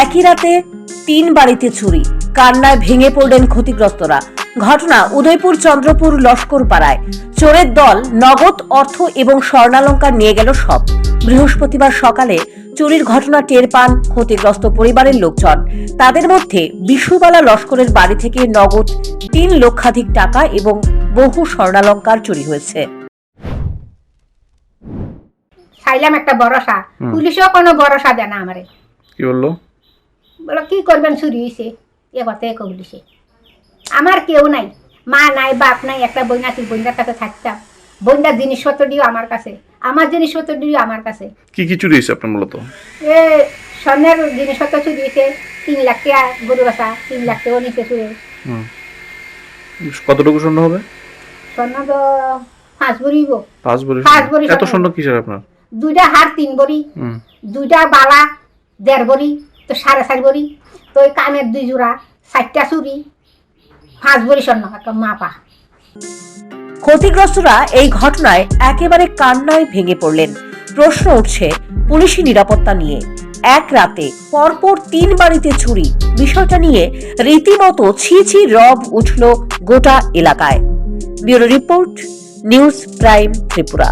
একই রাতে তিন বাড়িতে চুরি। কান্নায় ভেঙে পড়লেন ক্ষতিগ্রস্তরা। ঘটনা উদয়পুর চন্দ্রপুর লস্কর পাড়ায়। চোরের দল নগদ অর্থ এবং স্বর্ণালঙ্কার নিয়ে গেল সব। বৃহস্পতিবার সকালে চুরির ঘটনা টের পান ক্ষতিগ্রস্ত পরিবারের লোকজন। তাদের মধ্যে বিশুবালা লস্করের বাড়ি থেকে নগদ তিন লক্ষাধিক টাকা এবং বহু স্বর্ণালঙ্কার চুরি হয়েছে। চাইলাম একটা ভরসা। পুলিশও কোনো ভরসা দেয় না আমারে। কি বলল? বলো কি করবেন? চুরি হয়েছে এ কথা এ পুলিশে আমার কেউ নাই। মা নাই বাপ নাই একটা বইনা ছিল বইনার কাছে থাকতাম। বইনার জিনিসপত্র দিও আমার কাছে। আমার জিনিসপত্র দিও আমার কাছে। কি কি চুরি হয়েছে আপনার মূলত? এ স্বর্ণের জিনিসপত্র চুরি হয়েছে তিন লাখ টাকা গরু বাসা তিন লাখ টাকাও নিচে চুরে। হুম। কতটুকু স্বর্ণ হবে? স্বর্ণ তো পাঁচ ভরিব পাঁচ ভরি পাঁচ ভরি এত স্বর্ণ। কিসের আপনার? দুইটা হার তিন হুম। দুইটা বালা দেড় ভরি। তো সাড়ে চার ভরি তো ওই কানের দুই জোড়া, চারটা চুরি পাঁচ ভরি স্বর্ণ মাপা ক্ষতিগ্রস্তরা এই ঘটনায় একেবারে কান্নায় ভেঙে পড়লেন। প্রশ্ন উঠছে পুলিশি নিরাপত্তা নিয়ে। এক রাতে পরপর তিন বাড়িতে চুরি। বিষয়টা নিয়ে রীতিমতো ছি ছি রব উঠল গোটা এলাকায়। Bureau report, news prime Tripura.